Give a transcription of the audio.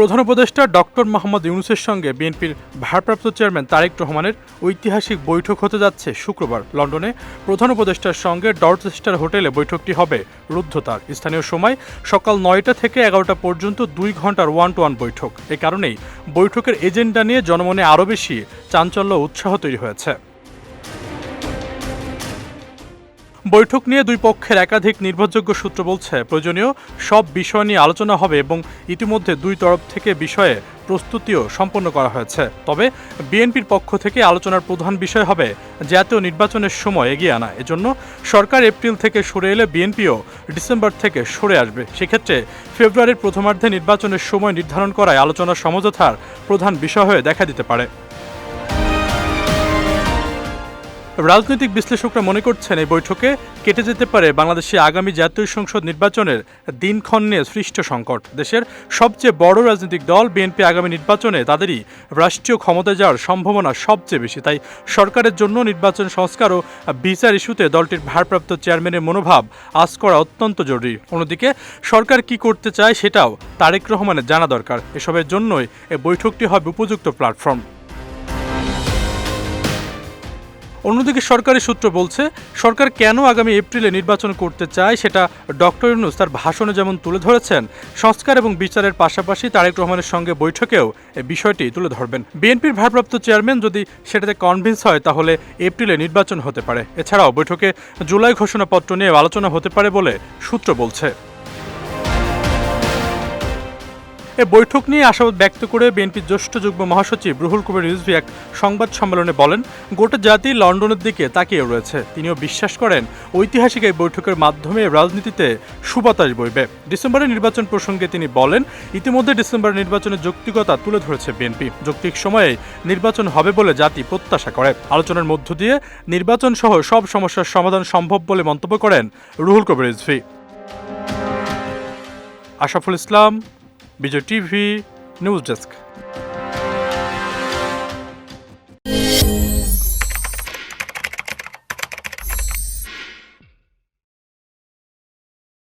প্রধান উপদেষ্টা ডক্টর মোহাম্মদ ইউনুসের সঙ্গে বিএনপির ভারপ্রাপ্ত চেয়ারম্যান তারেক রহমানের ঐতিহাসিক বৈঠক হতে যাচ্ছে শুক্রবার লন্ডনে। প্রধান উপদেষ্টার সঙ্গে ডরচেস্টার হোটেলে বৈঠকটি হবে রুদ্ধতার। স্থানীয় সময় সকাল নয়টা থেকে এগারোটা পর্যন্ত দুই ঘণ্টার ওয়ান টু ওয়ান বৈঠক। এ কারণেই বৈঠকের এজেন্ডা নিয়ে জনমনে আরও বেশি চাঞ্চল্য উৎসাহ তৈরি হয়েছে। বৈঠক নিয়ে দুই পক্ষের একাধিক নির্ভরযোগ্য সূত্র বলছে, প্রয়োজনীয় সব বিষয় নিয়ে আলোচনা হবে এবং ইতিমধ্যে দুই তরফ থেকে বিষয়ে প্রস্তুতিও সম্পন্ন করা হয়েছে। তবে বিএনপির পক্ষ থেকে আলোচনার প্রধান বিষয় হবে জাতীয় নির্বাচনের সময় এগিয়ে আনা। এজন্য সরকার এপ্রিল থেকে সরে এলে বিএনপিও ডিসেম্বর থেকে সরে আসবে। সেক্ষেত্রে ফেব্রুয়ারির প্রথমার্ধে নির্বাচনের সময় নির্ধারণ করায় আলোচনার সমঝোতার প্রধান বিষয় হয়ে দেখা দিতে পারে। রাজনৈতিক বিশ্লেষকরা মনে করছেন এই বৈঠকে কেটে যেতে পারে বাংলাদেশে আগামী জাতীয় সংসদ নির্বাচনের দিনক্ষণ নিয়ে সৃষ্ট সংকট। দেশের সবচেয়ে বড় রাজনৈতিক দল বিএনপি আগামী নির্বাচনে তাদেরই রাষ্ট্রীয় ক্ষমতায় যাওয়ার সম্ভাবনা সবচেয়ে বেশি। তাই সরকারের জন্য নির্বাচন সংস্কার ও বিচার ইস্যুতে দলটির ভারপ্রাপ্ত চেয়ারম্যানের মনোভাব আজ করা অত্যন্ত জরুরি। অন্যদিকে সরকার কি করতে চায় সেটাও তারেক রহমানের জানা দরকার। এসবের জন্যই এই বৈঠকটি হবে উপযুক্ত প্ল্যাটফর্ম। অন্যদিকে সরকারি সূত্র বলছে, সরকার কেন আগামী এপ্রিলে নির্বাচন করতে চায় সেটা ডক্টর ইউনুস তার ভাষণে যেমন তুলে ধরেছেন, সংস্কার এবং বিচারের পাশাপাশি তারেক রহমানের সঙ্গে বৈঠকেও বিষয়টি তুলে ধরবেন। বিএনপির ভারপ্রাপ্ত চেয়ারম্যান যদি সেটাতে কনভিন্স হয়, তাহলে এপ্রিলে নির্বাচন হতে পারে। এছাড়াও বৈঠকে জুলাই ঘোষণাপত্র নিয়ে আলোচনা হতে পারে বলে সূত্র বলছে। এ বৈঠক নিয়ে আশাবাদ ব্যক্ত করে বিএনপির জ্যেষ্ঠ যুগ্ম মহাসচিব রুহুল কবির রিজভি এক সংবাদ সম্মেলনে বলেন, গোটা জাতি লন্ডনের দিকে তাকিয়ে রয়েছে। তিনিও বিশ্বাস করেন, ঐতিহাসিক এই বৈঠকের মাধ্যমে রাজনীতিতে সুবাতাস বইবে। ডিসেম্বরের নির্বাচন প্রসঙ্গে তিনি বলেন, ইতিমধ্যে ডিসেম্বরের নির্বাচনের যৌক্তিকতা তুলে ধরেছে বিএনপি। যৌক্তিক সময়ে নির্বাচন হবে বলে জাতি প্রত্যাশা করে। আলোচনার মধ্য দিয়ে নির্বাচন সহ সব সমস্যার সমাধান সম্ভব বলে মন্তব্য করেন Ruhul Kabir Rizvi. Ashraful Islam Vijay TV news desk